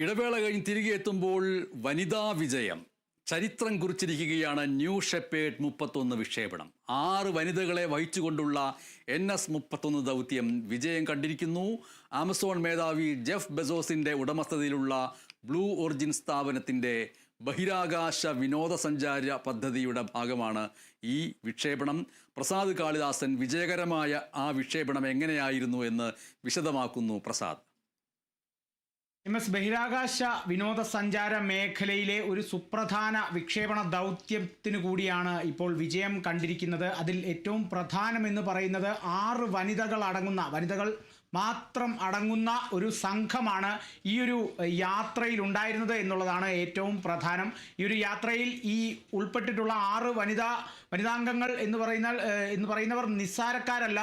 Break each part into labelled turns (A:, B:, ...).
A: ഇടവേള കഴിഞ്ഞ് തിരികെ എത്തുമ്പോൾ വനിതാ വിജയം. ചരിത്രം കുറിച്ചിരിക്കുകയാണ് ന്യൂ ഷെപ്പേഡ് മുപ്പത്തൊന്ന് വിക്ഷേപണം. ആറ് വനിതകളെ വഹിച്ചുകൊണ്ടുള്ള എൻ എസ് മുപ്പത്തൊന്ന് ദൗത്യം വിജയം കണ്ടിരിക്കുന്നു. ആമസോൺ മേധാവി ജെഫ് ബെസോസിന്റെ ഉടമസ്ഥതയിലുള്ള ബ്ലൂ ഒറിജിൻ സ്ഥാപനത്തിന്റെ ബഹിരാകാശ വിനോദസഞ്ചാര പദ്ധതിയുടെ ഭാഗമാണ് ഈ വിക്ഷേപണം. പ്രസാദ് കാളിദാസൻ വിജയകരമായ ആ വിക്ഷേപണം എങ്ങനെയായിരുന്നു എന്ന് വിശദമാക്കുന്നു പ്രസാദ്.
B: എം എസ് ബഹിരാകാശ വിനോദസഞ്ചാര മേഖലയിലെ ഒരു സുപ്രധാന വിക്ഷേപണ ദൗത്യത്തിന് കൂടിയാണ് ഇപ്പോൾ വിജയം കണ്ടിരിക്കുന്നത്. അതിൽ ഏറ്റവും പ്രധാനമെന്ന് പറയുന്നത് ആറ് വനിതകൾ അടങ്ങുന്ന വനിതകൾ മാത്രം അടങ്ങുന്ന ഒരു സംഘമാണ് ഈ ഒരു യാത്രയിൽ ഉണ്ടായിരുന്നത് എന്നുള്ളതാണ് ഏറ്റവും പ്രധാനം. ഈ ഒരു യാത്രയിൽ ഈ ഉൾപ്പെട്ടിട്ടുള്ള ആറ് വനിതാ വനിതാംഗങ്ങൾ എന്ന് പറയുന്ന എന്ന് പറയുന്നവർ നിസ്സാരക്കാരല്ല.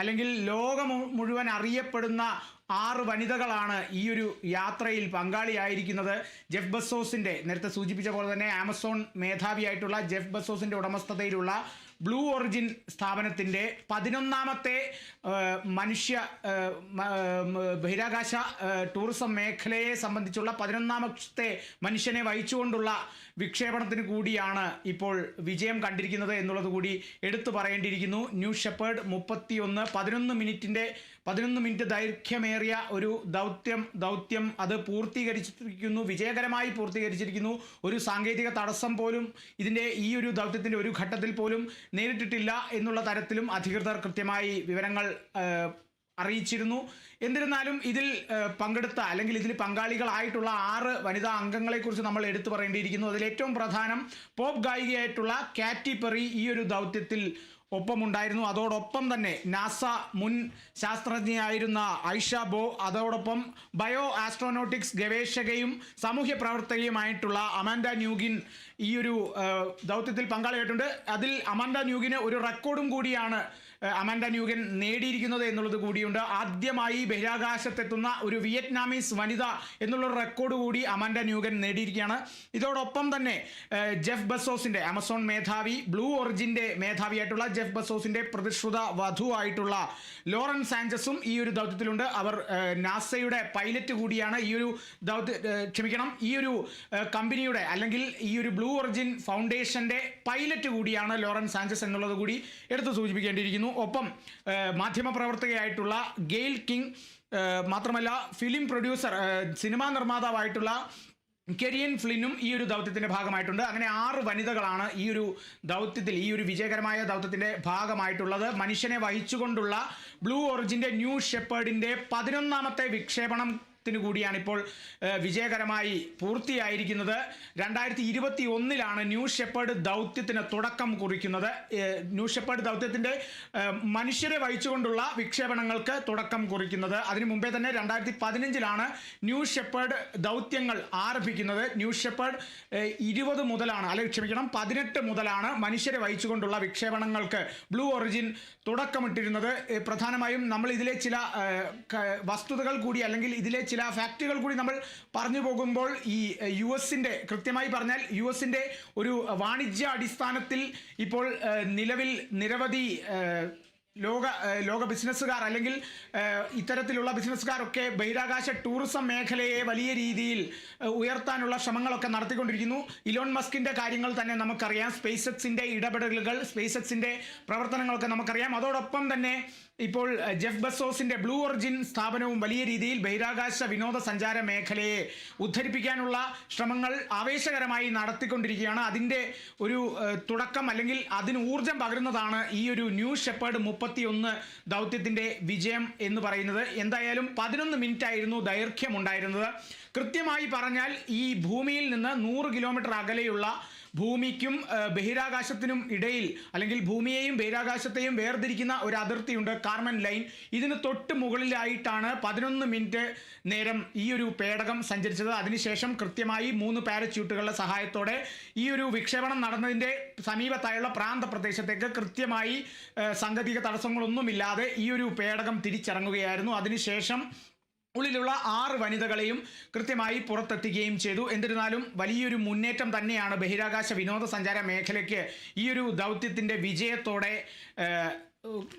B: അല്ലെങ്കിൽ ലോകം മുഴുവൻ അറിയപ്പെടുന്ന ആറ് വനിതകളാണ് ഈ ഒരു യാത്രയിൽ പങ്കാളിയായിരിക്കുന്നത്. ജെഫ് ബസോസിന്റെ നേരത്തെ സൂചിപ്പിച്ച പോലെ തന്നെ ആമസോൺ മേധാവിയായിട്ടുള്ള ജെഫ് ബസോസിന്റെ ഉടമസ്ഥതയിലുള്ള ബ്ലൂ ഒറിജിൻ സ്ഥാപനത്തിന്റെ പതിനൊന്നാമത്തെ മനുഷ്യ ബഹിരാകാശ ടൂറിസം മേഖലയെ സംബന്ധിച്ചുള്ള പതിനൊന്നാമത്തെ മനുഷ്യനെ വഹിച്ചുകൊണ്ടുള്ള വിക്ഷേപണത്തിന് കൂടിയാണ് ഇപ്പോൾ വിജയം കണ്ടിരിക്കുന്നത് എന്നുള്ളത് കൂടി എടുത്തു പറയേണ്ടിയിരിക്കുന്നു. ന്യൂ ഷെപ്പേർഡ് മുപ്പത്തിയൊന്ന് പതിനൊന്ന് മിനിറ്റിന്റെ പതിനൊന്ന് മിനിറ്റ് ദൈർഘ്യമേറിയ ഒരു ദൗത്യം ദൗത്യം അത് പൂർത്തീകരിച്ചിരിക്കുന്നു വിജയകരമായി പൂർത്തീകരിച്ചിരിക്കുന്നു. ഒരു സാങ്കേതിക തടസ്സം പോലും ഇതിന്റെ ഈ ഒരു ദൗത്യത്തിന്റെ ഒരു ഘട്ടത്തിൽ പോലും നേരിട്ടിട്ടില്ല എന്നുള്ള തരത്തിലും അധികൃതർ കൃത്യമായി വിവരങ്ങൾ അറിയിച്ചിരുന്നു. എന്നിരുന്നാലും ഇതിൽ പങ്കെടുത്ത അല്ലെങ്കിൽ ഇതിൽ പങ്കാളികളായിട്ടുള്ള ആറ് വനിതാ അംഗങ്ങളെക്കുറിച്ച് നമ്മൾ എടുത്തു പറയേണ്ടിയിരിക്കുന്നു. അതിൽ ഏറ്റവും പ്രധാനം പോപ്പ് ഗായികയായിട്ടുള്ള കാറ്റി പെറി ഈ ഒരു ദൗത്യത്തിൽ ഒപ്പമുണ്ടായിരുന്നു. അതോടൊപ്പം തന്നെ നാസ മുൻ ശാസ്ത്രജ്ഞയായിരുന്ന ഐഷ ബോ അതോടൊപ്പം ബയോ ആസ്ട്രോനോട്ടിക്സ് ഗവേഷകയും സാമൂഹ്യ പ്രവർത്തകയുമായിട്ടുള്ള അമാൻഡ ന്യൂഗിൻ ഈ ഒരു ദൗത്യത്തിൽ പങ്കാളിയായിട്ടുണ്ട്. അതിൽ അമാൻഡ ന്യൂഗിന് ഒരു റെക്കോർഡും കൂടിയാണ് അമാൻഡ ന്യൂഗൻ നേടിയിരിക്കുന്നത് എന്നുള്ളത് കൂടിയുണ്ട്. ആദ്യമായി ബഹിരാകാശത്തെത്തുന്ന ഒരു വിയറ്റ്നാമീസ് വനിത എന്നുള്ള റെക്കോർഡ് കൂടി അമാൻഡ ന്യൂഗൻ നേടിയിരിക്കുകയാണ്. ഇതോടൊപ്പം തന്നെ ജെഫ് ബസോസിന്റെ ആമസോൺ മേധാവി ബ്ലൂ ഒറിജിന്റെ മേധാവിയായിട്ടുള്ള ജെഫ് ബസോസിന്റെ പ്രതിശ്രുത വധുവായിട്ടുള്ള ലോറൻ സാഞ്ചസും ഈ ഒരു ദൗത്യത്തിലുണ്ട്. അവർ നാസയുടെ പൈലറ്റ് കൂടിയാണ് ഈ ഒരു ദൗത്യ ക്ഷമിക്കണം ഈ ഒരു കമ്പനിയുടെ അല്ലെങ്കിൽ ഈ ഒരു ബ്ലൂ ഒറിജിൻ ഫൗണ്ടേഷന്റെ പൈലറ്റ് കൂടിയാണ് ലോറൻ സാഞ്ചസ് എന്നുള്ളത് കൂടി എടുത്തു സൂചിപ്പിക്കേണ്ടിയിരിക്കുന്നു. ഒപ്പം മാധ്യമ മാധ്യമപ്രവർത്തകയായിട്ടുള്ള ഗെയിൽ കിങ് മാത്രമല്ല ഫിലിം പ്രൊഡ്യൂസർ സിനിമാ നിർമ്മാതാവായിട്ടുള്ള കെരിയൻ ഫ്ലിനും ഈ ഒരു ദൗത്യത്തിന്റെ ഭാഗമായിട്ടുണ്ട്. അങ്ങനെ ആറ് വനിതകളാണ് ഈ ഒരു ദൗത്യത്തിൽ ഈ ഒരു വിജയകരമായ ദൗത്യത്തിന്റെ ഭാഗമായിട്ടുള്ളത്. മനുഷ്യനെ വഹിച്ചുകൊണ്ടുള്ള ബ്ലൂ ഒറിജിന്റെ ന്യൂ ഷെപ്പേഡിന്റെ പതിനൊന്നാമത്തെ വിക്ഷേപണം ത്തിന് കൂടിയാണ് ഇപ്പോൾ വിജയകരമായി പൂർത്തിയായിരിക്കുന്നത്. രണ്ടായിരത്തി ഇരുപത്തി ഒന്നിലാണ് ന്യൂ ഷെപ്പേർഡ് ദൗത്യത്തിന് തുടക്കം കുറിക്കുന്നത്. ന്യൂ ഷെപ്പേർഡ് ദൗത്യത്തിന്റെ മനുഷ്യരെ വഹിച്ചുകൊണ്ടുള്ള വിക്ഷേപണങ്ങൾക്ക് തുടക്കം കുറിക്കുന്നത്. അതിനു മുമ്പേ തന്നെ രണ്ടായിരത്തി പതിനഞ്ചിലാണ് ന്യൂ ഷെപ്പേർഡ് ദൗത്യങ്ങൾ ആരംഭിക്കുന്നത്. ന്യൂ ഷെപ്പേർഡ് ഇരുപത് മുതലാണ് അല്ലെങ്കിൽ ക്ഷമിക്കണം പതിനെട്ട് മുതലാണ് മനുഷ്യരെ വഹിച്ചുകൊണ്ടുള്ള വിക്ഷേപണങ്ങൾക്ക് ബ്ലൂ ഒറിജിൻ തുടക്കമിട്ടിരുന്നത്. പ്രധാനമായും നമ്മൾ ഇതിലെ ചില വസ്തുതകൾ കൂടി അല്ലെങ്കിൽ ഇതിലെ ചില ഫാക്റ്റുകൾ കൂടി നമ്മൾ പറഞ്ഞു പോകുമ്പോൾ ഈ യു എസിന്റെ കൃത്യമായി പറഞ്ഞാൽ യു എസിന്റെ ഒരു വാണിജ്യ അടിസ്ഥാനത്തിൽ ഇപ്പോൾ നിലവിൽ നിരവധി ലോക ലോക ബിസിനസ്സുകാർ അല്ലെങ്കിൽ ഇത്തരത്തിലുള്ള ബിസിനസ്സുകാരൊക്കെ ബഹിരാകാശ ടൂറിസം മേഖലയെ വലിയ രീതിയിൽ ഉയർത്താനുള്ള ശ്രമങ്ങളൊക്കെ നടത്തിക്കൊണ്ടിരിക്കുന്നു. ഇലോൺ മസ്കിന്റെ കാര്യങ്ങൾ തന്നെ നമുക്കറിയാം. സ്പേസ് എക്സിന്റെ ഇടപെടലുകൾ സ്പേസ് എക്സിന്റെ പ്രവർത്തനങ്ങളൊക്കെ നമുക്കറിയാം. അതോടൊപ്പം തന്നെ ഇപ്പോൾ ജെഫ് ബസോസിന്റെ ബ്ലൂ ഒറിജിൻ സ്ഥാപനവും വലിയ രീതിയിൽ ബഹിരാകാശ വിനോദസഞ്ചാര മേഖലയെ ഉദ്ധരിപ്പിക്കാനുള്ള ശ്രമങ്ങൾ ആവേശകരമായി നടത്തിക്കൊണ്ടിരിക്കുകയാണ്. അതിന്റെ ഒരു തുടക്കം അല്ലെങ്കിൽ അതിന് ഊർജം പകരുന്നതാണ് ഈ ഒരു ന്യൂ ഷെപ്പേർഡ് മുപ്പത്തിയൊന്ന് ദൗത്യത്തിന്റെ വിജയം എന്ന് പറയുന്നത്. എന്തായാലും പതിനൊന്ന് മിനിറ്റ് ആയിരുന്നു ദൈർഘ്യം ഉണ്ടായിരുന്നത് കൃത്യമായി പറഞ്ഞാൽ ഈ ഭൂമിയിൽ നിന്ന് നൂറ് കിലോമീറ്റർ അകലെയുള്ള ഭൂമിക്കും ബഹിരാകാശത്തിനും ഇടയിൽ അല്ലെങ്കിൽ ഭൂമിയെയും ബഹിരാകാശത്തെയും വേർതിരിക്കുന്ന ഒരു അതിർത്തിയുണ്ട് കാർമൻ ലൈൻ. ഇതിന് തൊട്ട് മുകളിലായിട്ടാണ് പതിനൊന്ന് മിനിറ്റ് നേരം ഈ ഒരു പേടകം സഞ്ചരിച്ചത്. അതിനുശേഷം കൃത്യമായി മൂന്ന് പാരച്യൂട്ടുകളുടെ സഹായത്തോടെ ഈ ഒരു വിക്ഷേപണം നടന്നതിന്റെ സമീപത്തായുള്ള പ്രാന്ത പ്രദേശത്തേക്ക് കൃത്യമായി സാങ്കേതിക തടസ്സങ്ങളൊന്നുമില്ലാതെ ഈ ഒരു പേടകം തിരിച്ചിറങ്ങുകയായിരുന്നു അതിനുശേഷം ഉള്ളിലുള്ള ആറ് വനിതകളെയും കൃത്യമായി പുറത്തെത്തിക്കുകയും ചെയ്തു. എന്നിരുന്നാലും വലിയൊരു മുന്നേറ്റം തന്നെയാണ് ബഹിരാകാശ വിനോദസഞ്ചാര മേഖലയ്ക്ക് ഈ ഒരു ദൗത്യത്തിന്റെ വിജയത്തോടെ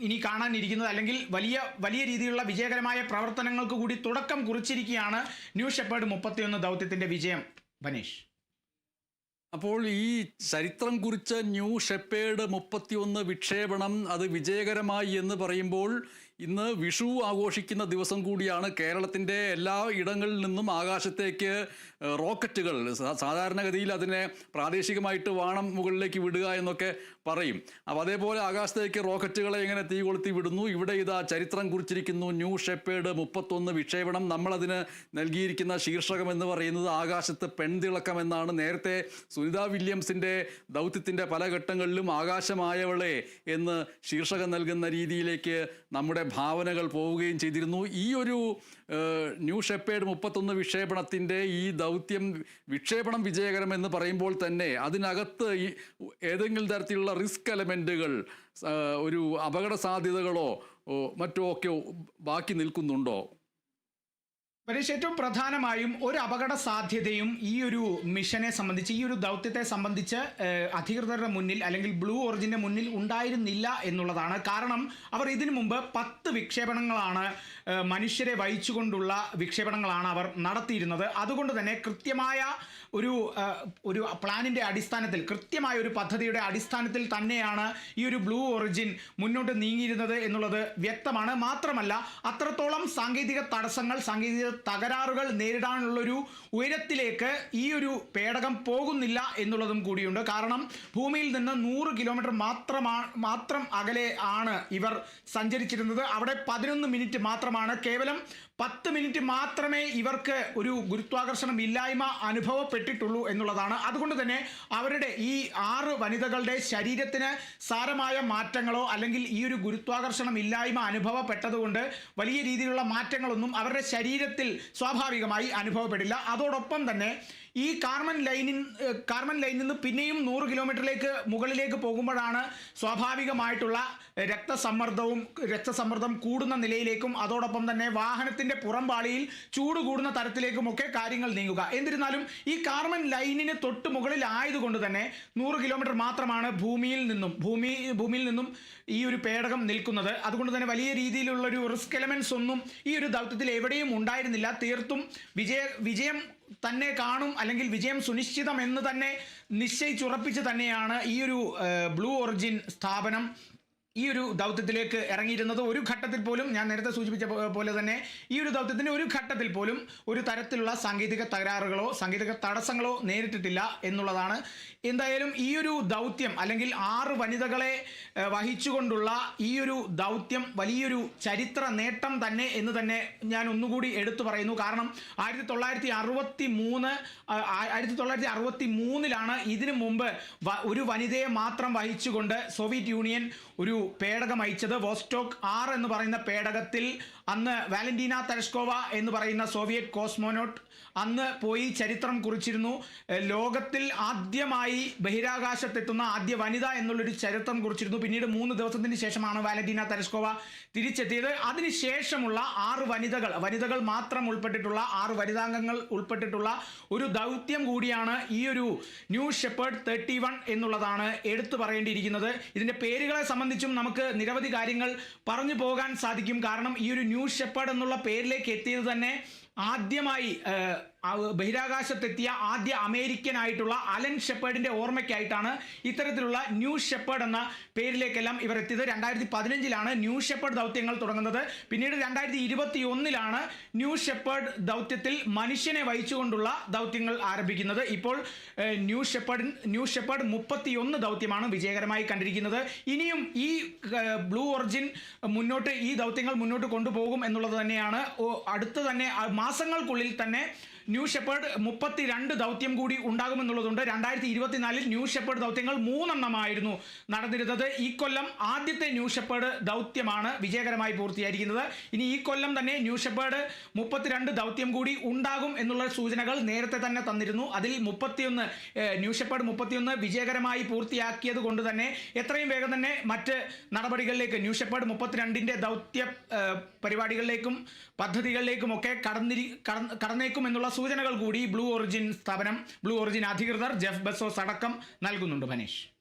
B: ഇനി കാണാനിരിക്കുന്നത്. അല്ലെങ്കിൽ വലിയ വലിയ രീതിയിലുള്ള വിജയകരമായ പ്രവർത്തനങ്ങൾക്ക് കൂടി തുടക്കം കുറിച്ചിരിക്കുകയാണ് ന്യൂ ഷെപ്പേർഡ് മുപ്പത്തിയൊന്ന് ദൗത്യത്തിന്റെ വിജയം. ബനീഷ്.
A: അപ്പോൾ ഈ ചരിത്രം കുറിച്ച് ന്യൂ ഷെപ്പേഡ് മുപ്പത്തിയൊന്ന് വിക്ഷേപണം അത് വിജയകരമായി എന്ന് പറയുമ്പോൾ ഇന്ന് വിഷു ആഘോഷിക്കുന്ന ദിവസം കൂടിയാണ് കേരളത്തിന്റെ എല്ലാ ഇടങ്ങളിൽ നിന്നും ആകാശത്തേക്ക് റോക്കറ്റുകൾ സാധാരണഗതിയിൽ അതിനെ പ്രാദേശികമായിട്ട് വാണം മുകളിലേക്ക് വിടുക എന്നൊക്കെ പറയും. അപ്പോൾ അതേപോലെ ആകാശത്തേക്ക് റോക്കറ്റുകളെ എങ്ങനെ തീ കൊളുത്തി വിടുന്നു. ഇവിടെ ഇതാ ചരിത്രം കുറിച്ചിരിക്കുന്നു. ന്യൂ ഷെപ്പേഡ് മുപ്പത്തൊന്ന് വിക്ഷേപണം. നമ്മളതിന് നൽകിയിരിക്കുന്ന ശീർഷകം എന്ന് പറയുന്നത് ആകാശത്ത് പെൺതിളക്കം എന്നാണ്. നേരത്തെ സുനിത വില്യംസിന്റെ ദൗത്യത്തിന്റെ പല ഘട്ടങ്ങളിലും ആകാശമായവളെ എന്ന് ശീർഷകം നൽകുന്ന രീതിയിലേക്ക് നമ്മുടെ ഭാവനകൾ പോവുകയും ചെയ്തിരുന്നു. ഈ ഒരു ന്യൂ ഷെപ്പേഡ് മുപ്പത്തൊന്ന് വിക്ഷേപണത്തിന്റെ ഈ ദൗത്യം വിക്ഷേപണം വിജയകരമെന്ന് പറയുമ്പോൾ തന്നെ അതിനകത്ത് ഈ ഏതെങ്കിലും തരത്തിലുള്ള റിസ്ക് എലമെന്റുകൾ ഒരു അപകട സാധ്യതകളോ മറ്റോ ഒക്കെ ബാക്കി നിൽക്കുന്നുണ്ടോ?
B: പരീക്ഷ ഏറ്റവും പ്രധാനമായും ഒരു അപകട സാധ്യതയും ഈ ഒരു മിഷനെ സംബന്ധിച്ച് ഈ ഒരു ദൗത്യത്തെ സംബന്ധിച്ച് അധികൃതരുടെ മുന്നിൽ അല്ലെങ്കിൽ ബ്ലൂ ഒറിജിന്റെ മുന്നിൽ ഉണ്ടായിരുന്നില്ല എന്നുള്ളതാണ്. കാരണം അവർ ഇതിനു മുമ്പ് പത്ത് വിക്ഷേപണങ്ങളാണ് മനുഷ്യരെ വഹിച്ചുകൊണ്ടുള്ള വിക്ഷേപണങ്ങളാണ് അവർ നടത്തിയിരുന്നത്. അതുകൊണ്ട് തന്നെ കൃത്യമായ ഒരു ഒരു പ്ലാനിന്റെ അടിസ്ഥാനത്തിൽ കൃത്യമായ ഒരു പദ്ധതിയുടെ അടിസ്ഥാനത്തിൽ തന്നെയാണ് ഈ ഒരു ബ്ലൂ ഒറിജിൻ മുന്നോട്ട് നീങ്ങിയിരുന്നത് എന്നുള്ളത് വ്യക്തമാണ്. മാത്രമല്ല അത്രത്തോളം സാങ്കേതിക തടസ്സങ്ങൾ സാങ്കേതിക തകരാറുകൾ നേരിടാനുള്ളൊരു ഉയരത്തിലേക്ക് ഈ ഒരു പേടകം പോകുന്നില്ല എന്നുള്ളതും കൂടിയുണ്ട്. കാരണം ഭൂമിയിൽ നിന്ന് നൂറ് കിലോമീറ്റർ മാത്രമാണ് മാത്രം അകലെ ആണ് ഇവർ സഞ്ചരിച്ചിരുന്നത്. അവിടെ പതിനൊന്ന് മിനിറ്റ് മാത്രമാണ്. കേവലം പത്ത് മിനിറ്റ് മാത്രമേ ഇവർക്ക് ഒരു ഗുരുത്വാകർഷണം ഇല്ലായ്മ അനുഭവപ്പെട്ടിട്ടുള്ളൂ എന്നുള്ളതാണ്. അതുകൊണ്ട് തന്നെ അവരുടെ ഈ ആറ് വനിതകളുടെ ശരീരത്തിന് സാരമായ മാറ്റങ്ങളോ അല്ലെങ്കിൽ ഈ ഒരു ഗുരുത്വാകർഷണം ഇല്ലായ്മ അനുഭവപ്പെട്ടതുകൊണ്ട് വലിയ രീതിയിലുള്ള മാറ്റങ്ങളൊന്നും അവരുടെ ശരീരത്തിൽ സ്വാഭാവികമായി അനുഭവപ്പെടില്ല. അതോടൊപ്പം തന്നെ ഈ കാർമൻ ലൈനിൻ കാർമൻ ലൈനിൽ നിന്ന് പിന്നെയും നൂറ് കിലോമീറ്ററിലേക്ക് മുകളിലേക്ക് പോകുമ്പോഴാണ് സ്വാഭാവികമായിട്ടുള്ള രക്തസമ്മർദ്ദവും രക്തസമ്മർദ്ദം കൂടുന്ന നിലയിലേക്കും അതോടൊപ്പം തന്നെ വാഹനത്തിന്റെ പുറംപാളിയിൽ ചൂട് കൂടുന്ന തരത്തിലേക്കുമൊക്കെ കാര്യങ്ങൾ നീങ്ങുക. എന്നിരുന്നാലും ഈ കാർമൻ ലൈനിന് തൊട്ട് മുകളിൽ ആയതുകൊണ്ട് തന്നെ നൂറ് കിലോമീറ്റർ മാത്രമാണ് ഭൂമിയിൽ നിന്നും ഭൂമി ഭൂമിയിൽ നിന്നും ഈ ഒരു പേടകം നിൽക്കുന്നത്. അതുകൊണ്ട് തന്നെ വലിയ രീതിയിലുള്ള ഒരു റിസ്ക് എലമെന്റ്സ് ഒന്നും ഈ ഒരു ദൗത്യത്തിൽ എവിടെയും ഉണ്ടായിരുന്നില്ല. തീർത്തും വിജയ വിജയം തന്നെ കാണും അല്ലെങ്കിൽ വിജയം സുനിശ്ചിതം എന്ന് തന്നെ നിശ്ചയിച്ചുറപ്പിച്ച് തന്നെയാണ് ഈ ഒരു ബ്ലൂ ഒറിജിൻ സ്ഥാപനം ഈ ഒരു ദൗത്യത്തിലേക്ക് ഇറങ്ങിയിരുന്നത് ഒരു ഘട്ടത്തിൽ പോലും ഞാൻ നേരത്തെ സൂചിപ്പിച്ച പോലെ തന്നെ ഈ ഒരു ദൗത്യത്തിന്റെ ഒരു ഘട്ടത്തിൽ പോലും ഒരു തരത്തിലുള്ള സാങ്കേതിക തകരാറുകളോ സാങ്കേതിക തടസ്സങ്ങളോ നേരിട്ടിട്ടില്ല എന്നുള്ളതാണ്. എന്തായാലും ഈ ഒരു ദൗത്യം അല്ലെങ്കിൽ ആറ് വനിതകളെ വഹിച്ചുകൊണ്ടുള്ള ഈ ഒരു ദൗത്യം വലിയൊരു ചരിത്ര നേട്ടം തന്നെ എന്ന് തന്നെ ഞാൻ ഒന്നുകൂടി എടുത്തു പറയുന്നു. കാരണം ആയിരത്തി തൊള്ളായിരത്തി അറുപത്തി മൂന്ന് ആയിരത്തി തൊള്ളായിരത്തി അറുപത്തി മൂന്നിലാണ് ഇതിനു മുമ്പ് ഒരു വനിതയെ മാത്രം വഹിച്ചുകൊണ്ട് സോവിയറ്റ് യൂണിയൻ ഒരു പേടകം അയച്ചത് വോസ്റ്റോക്ക് ആർ എന്ന് പറയുന്ന പേടകത്തിൽ അന്ന് വാലന്റീന തെരഷ്കോവ എന്ന് പറയുന്ന സോവിയറ്റ് കോസ്മോനോട്ട് അന്ന് പോയി ചരിത്രം കുറിച്ചിരുന്നു. ലോകത്തിൽ ആദ്യമായി ബഹിരാകാശത്തെത്തുന്ന ആദ്യ വനിത എന്നുള്ളൊരു ചരിത്രം കുറിച്ചിരുന്നു. പിന്നീട് മൂന്ന് ദിവസത്തിന് ശേഷമാണ് വാലന്റീന തെരഷ്കോവ തിരിച്ചെത്തിയത്. അതിനുശേഷമുള്ള ആറ് വനിതകൾ വനിതകൾ മാത്രം ഉൾപ്പെട്ടിട്ടുള്ള ആറ് വനിതാംഗങ്ങൾ ഉൾപ്പെട്ടിട്ടുള്ള ഒരു ദൗത്യം കൂടിയാണ് ഈ ഒരു ന്യൂ ഷെപ്പേർഡ് തേർട്ടി വൺ എന്നുള്ളതാണ് എടുത്തു പറയേണ്ടിയിരിക്കുന്നത്. ഇതിന്റെ പേരുകളെ സംബന്ധിച്ചും നമുക്ക് നിരവധി കാര്യങ്ങൾ പറഞ്ഞു പോകാൻ സാധിക്കും. കാരണം ഈ ഒരു ന്യൂ ഷെപ്പേർഡ് എന്നുള്ള പേരിലേക്ക് എത്തിയത് തന്നെ ആദ്യമായി ബഹിരാകാശത്തെത്തിയ ആദ്യ അമേരിക്കൻ ആയിട്ടുള്ള അലൻ ഷെപ്പേർഡിന്റെ ഓർമ്മയ്ക്കായിട്ടാണ് ഇത്തരത്തിലുള്ള ന്യൂ ഷെപ്പേർഡ് എന്ന പേരിലേക്കെല്ലാം ഇവർ എത്തിയത് രണ്ടായിരത്തി പതിനഞ്ചിലാണ് ന്യൂ ഷെപ്പേർഡ് ദൗത്യങ്ങൾ തുടങ്ങുന്നത്. പിന്നീട് രണ്ടായിരത്തി ഇരുപത്തി ഒന്നിലാണ് ന്യൂ ഷെപ്പേർഡ് ദൗത്യത്തിൽ മനുഷ്യനെ വഹിച്ചുകൊണ്ടുള്ള ദൗത്യങ്ങൾ ആരംഭിക്കുന്നത്. ഇപ്പോൾ ന്യൂ ഷെപ്പേർഡ് ന്യൂ ഷെപ്പേർഡ് മുപ്പത്തിയൊന്ന് ദൗത്യമാണ് വിജയകരമായി കണ്ടിരിക്കുന്നത്. ഇനിയും ഈ ബ്ലൂ ഒറിജിൻ മുന്നോട്ട് ഈ ദൗത്യങ്ങൾ മുന്നോട്ട് കൊണ്ടുപോകും എന്നുള്ളത് തന്നെയാണ്. അടുത്ത് തന്നെ മാസങ്ങൾക്കുള്ളിൽ തന്നെ ന്യൂ ഷെപ്പേർഡ് മുപ്പത്തിരണ്ട് ദൗത്യം കൂടി ഉണ്ടാകുമെന്നുള്ളതുണ്ട്. രണ്ടായിരത്തി ഇരുപത്തിനാലിൽ ന്യൂ ഷെപ്പേർഡ് ദൗത്യങ്ങൾ മൂന്നെണ്ണമായിരുന്നു നടന്നിരുന്നത്. ഈ കൊല്ലം ആദ്യത്തെ ന്യൂ ഷെപ്പേർഡ് ദൗത്യമാണ് വിജയകരമായി പൂർത്തിയായിരിക്കുന്നത്. ഇനി ഈ കൊല്ലം തന്നെ ന്യൂ ഷെപ്പേർഡ് മുപ്പത്തിരണ്ട് ദൗത്യം കൂടി ഉണ്ടാകും എന്നുള്ള സൂചനകൾ നേരത്തെ തന്നെ തന്നിരുന്നു. അതിൽ മുപ്പത്തിയൊന്ന് ന്യൂ ഷെപ്പേർഡ് മുപ്പത്തിയൊന്ന് വിജയകരമായി പൂർത്തിയാക്കിയത് കൊണ്ട് തന്നെ എത്രയും വേഗം തന്നെ മറ്റ് നടപടികളിലേക്ക് ന്യൂ ഷെപ്പേർഡ് മുപ്പത്തിരണ്ടിന്റെ ദൗത്യ പരിപാടികളിലേക്കും പദ്ധതികളിലേക്കും ഒക്കെ കടന്നിരി കടന്ന് കടന്നേക്കും എന്നുള്ള സൂചനകൾ കൂടി ബ്ലൂ ഒറിജിൻ സ്ഥാപനം ബ്ലൂ ഒറിജിൻ അധികൃതർ ജെഫ് ബസോസ് അടക്കം നൽകുന്നുണ്ട് മനീഷ്.